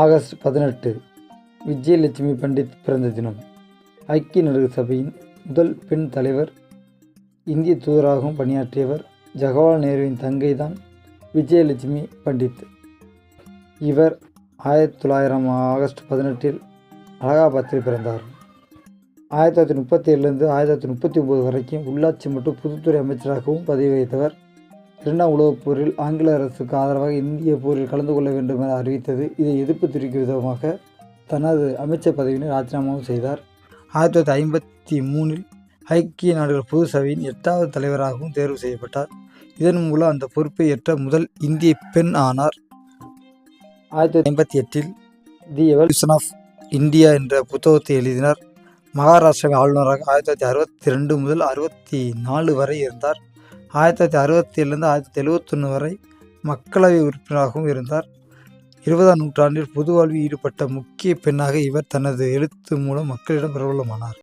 August பதினெட்டு விஜயலட்சுமி பண்டித் பிறந்த தினம். ஐக்கிய நாடுகள் சபையின் முதல் பெண் தலைவர் இந்திய தூதராகவும் பணியாற்றியவர் ஜவஹர்லால் நேருவின் தங்கை தான் விஜயலட்சுமி பண்டித். இவர் ஆயிரத்தி தொள்ளாயிரம் ஆகஸ்ட் பதினெட்டில் அலகாபாத்தில் பிறந்தார். ஆயிரத்தி தொள்ளாயிரத்தி முப்பத்தி ஏழுலேருந்து ஆயிரத்தி தொள்ளாயிரத்தி முப்பத்தி ஒம்பது வரைக்கும் உள்ளாட்சி மற்றும் பொதுத்துறை அமைச்சராகவும் பதவி வகித்தவர் இரண்டாம் உலகப் போரில் ஆங்கில அரசுக்கு ஆதரவாக இந்திய போரில் கலந்து கொள்ள வேண்டும் என அறிவித்தது. இதை எதிர்ப்பு தெரிவிக்கும் விதமாக தனது அமைச்சர் பதவியினை ராஜினாமாவும் செய்தார். ஆயிரத்தி தொள்ளாயிரத்தி ஐம்பத்தி மூணில் ஐக்கிய நாடுகள் பொது சபையின் எட்டாவது தலைவராகவும் தேர்வு செய்யப்பட்டார். இதன் மூலம் அந்த பொறுப்பை ஏற்ற முதல் இந்திய பெண் ஆனார். ஆயிரத்தி தொள்ளாயிரத்தி ஐம்பத்தி எட்டில் தி எவல்யூஷன் ஆஃப் இந்தியா என்ற புத்தகத்தை எழுதினார். மகாராஷ்டிராவின் ஆளுநராக ஆயிரத்தி தொள்ளாயிரத்தி அறுபத்தி ரெண்டு முதல் அறுபத்தி நாலு வரை இருந்தார். ஆயிரத்தி தொள்ளாயிரத்தி அறுபத்தி ஏழுலேருந்து ஆயிரத்தி தொள்ளாயிரத்தி எழுபத்தொன்று வரை மக்களவை உறுப்பினராகவும் இருந்தார். இருபதாம் நூற்றாண்டில் பொது வாழ்வில் ஈடுபட்ட முக்கிய பெண்ணாக இவர் தனது எழுத்து மூலம் மக்களிடம் பிரபலமானார்.